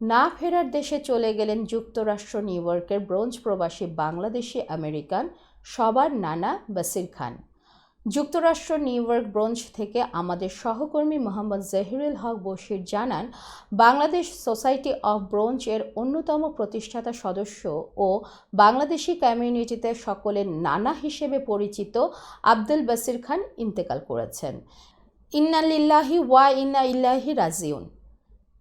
না ফেরার দেশে চলে গেলেন যুক্তরাষ্ট্র, নিউ ইয়র্কের ব্রোঞ্জ প্রবাসী বাংলাদেশি আমেরিকান সবার নানা বাসির খান। যুক্তরাষ্ট্র, নিউ ইয়র্ক ব্রোঞ্জ থেকে আমাদের সহকর্মী মোহাম্মদ জহিরুল হক বশির জানান, বাংলাদেশ সোসাইটি অফ ব্রোঞ্জ এর অন্যতম প্রতিষ্ঠাতা সদস্য ও বাংলাদেশি কমিউনিটিতে সকলের নানা হিসেবে পরিচিত আব্দুল বাসির খান ইন্তেকাল করেছেন। ইন্নালিল্লাহি ওয়া ইন্না ইল্লাহি রাজিউন।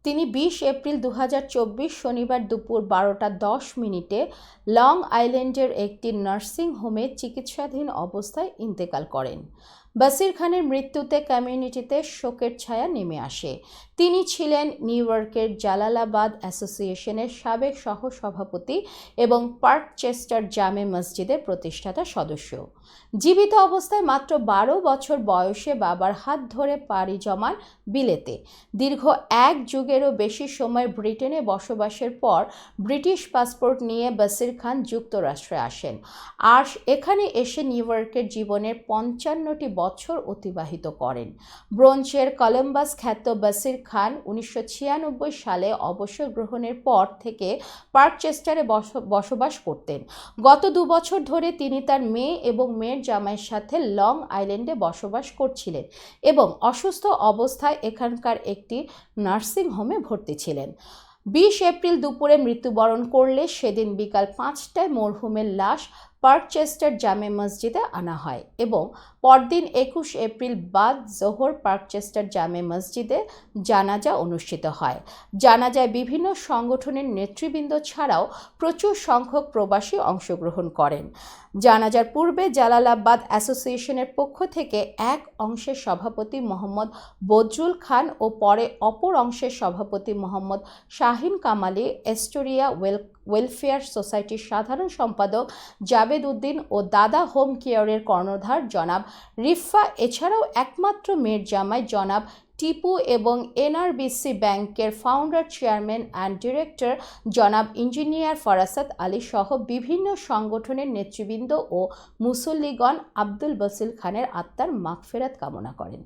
তিনি বিশ এপ্রিল দু হাজার চব্বিশ শনিবার দুপুর বারোটা দশ মিনিটে লং আইল্যান্ডের একটি নার্সিং হোমে চিকিৎসাধীন অবস্থায় ইন্তেকাল করেন। বাসির খানের মৃত্যুতে কমিউনিটিতে শোকের ছায়া নেমে আসে। তিনি ছিলেন নিউ ইয়র্কের জালালাবাদ অ্যাসোসিয়েশনের সাবেক সহ সভাপতি এবং পার্ক চেস্টার জামে মসজিদের প্রতিষ্ঠাতা সদস্য। জীবিত অবস্থায় মাত্র বারো বছর বয়সে বাবার হাত ধরে পাড়ি জমান বিলেতে। দীর্ঘ এক যুগেরও বেশি সময় ব্রিটেনে বসবাসের পর ব্রিটিশ পাসপোর্ট নিয়ে বাসির খান যুক্তরাষ্ট্রে আসেন। আর এখানে এসে নিউ ইয়র্কের জীবনের পঞ্চান্নটি বছর অতিবাহিত করেন। ব্রোঞ্চের কলম্বাস খ্যাত বাসির খান উনিশশো ছিয়ানব্বই সালে অবসর গ্রহণের পর থেকে পার্কচেস্টারে বস- বসবাস করতেন। গত দু বছর ধরে তিনি তার মেয়ে এবং মেয়ের জামাইয়ের সাথে লং আইল্যান্ডে বসবাস করছিলেন এবং অসুস্থ অবস্থায় এখানকার একটি নার্সিং হোমে ভর্তি ছিলেন। বিশ এপ্রিল দুপুরে মৃত্যুবরণ করলে সেদিন বিকাল পাঁচটায় মরহুমের লাশ পার্কচেস্টার জামে মসজিদে আনা হয় এবং পরদিন একুশ এপ্রিল বাদ জোহর পার্কচেস্টার জামে মসজিদে জানাজা অনুষ্ঠিত হয়। জানাজায় বিভিন্ন সংগঠনের নেতৃবৃন্দ ছাড়াও প্রচুর সংখ্যক প্রবাসী অংশগ্রহণ করেন। জানাজার পূর্বে জালালাবাদ অ্যাসোসিয়েশনের পক্ষ থেকে এক অংশের সভাপতি মোহাম্মদ বজরুল খান ও পরে অপর অংশের সভাপতি Mohammad Shahin Kamali, Astoria well welfare সোসাইটির সাধারণ সম্পাদক জাবেদ উদ্দিন ও দাদা হোম কেয়ারের কর্ণধার জনাব রিফা, এছাড়াও একমাত্র মেয়ের জামাই জনাব টিপু এবং এনআরবিসি ব্যাংকের ফাউন্ডার চেয়ারম্যান অ্যান্ড ডিরেক্টর জনাব ইঞ্জিনিয়ার ফরাসাত আলী সহ বিভিন্ন সংগঠনের নেতৃবৃন্দ ও মুসল্লিগণ আব্দুল বসিল খানের আত্মার মাগফেরাত কামনা করেন।